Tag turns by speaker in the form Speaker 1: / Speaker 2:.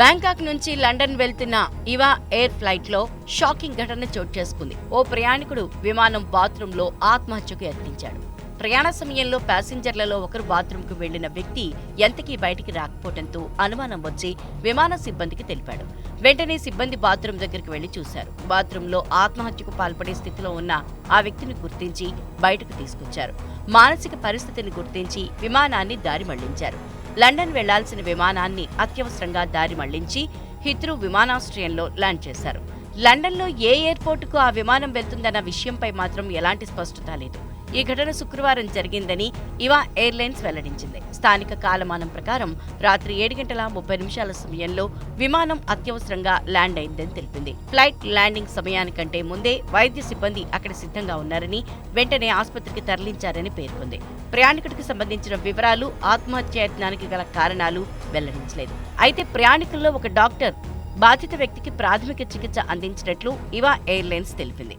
Speaker 1: Bangkok నుంచి London వెళ్తున్న ఇవా ఎయిర్ ఫ్లైట్లో షాకింగ్ ఘటన చోటు చేసుకుంది. ఓ ప్రయాణికుడు విమానం బాత్రూంలో ఆత్మహత్యకు యత్నించాడు. ప్రయాణ సమయంలో ప్యాసింజర్లలో ఒకరు బాత్రూంకు వెళ్ళిన వ్యక్తి ఎంతకీ బయటికి రాకపోవడంతో అనుమానం వచ్చి విమాన సిబ్బందికి తెలిపాడు. వెంటనే సిబ్బంది బాత్రూం దగ్గరికి వెళ్ళి చూశారు. బాత్రూంలో ఆత్మహత్యకు పాల్పడే స్థితిలో ఉన్న ఆ వ్యక్తిని గుర్తించి బయటకు తీసుకొచ్చారు. మానసిక పరిస్థితిని గుర్తించి విమానాన్ని దారి మళ్ళించారు. లండన్ వెళ్ళాల్సిన విమానాన్ని అత్యవసరంగా దారి మళ్ళించి హిత్రూ విమానాశ్రయంలో ల్యాండ్ చేశారు. లండన్లో ఏ ఎయిర్పోర్టుకు ఆ విమానం వెళ్తుందన్న విషయంపై మాత్రం ఎలాంటి స్పష్టత లేదు. ఈ ఘటన శుక్రవారం జరిగిందని ఇవా ఎయిర్లైన్స్ వెల్లడించింది. స్థానిక కాలమానం ప్రకారం రాత్రి ఏడు గంటల ముప్పై నిమిషాల సమయంలో విమానం అత్యవసరంగా ల్యాండ్ అయిందని తెలిపింది. ఫ్లైట్ ల్యాండింగ్ సమయానికంటే ముందే వైద్య సిబ్బంది అక్కడ సిద్ధంగా ఉన్నారని వెంటనే ఆసుపత్రికి తరలించారని పేర్కొంది. ప్రయాణికుడికి సంబంధించిన వివరాలు ఆత్మహత్యాయత్నానికి గల కారణాలు వెల్లడించలేదు. అయితే ప్రయాణికుల్లో ఒక డాక్టర్ బాధిత వ్యక్తికి ప్రాథమిక చికిత్స అందించినట్లు ఇవా ఎయిర్లైన్స్ తెలిపింది.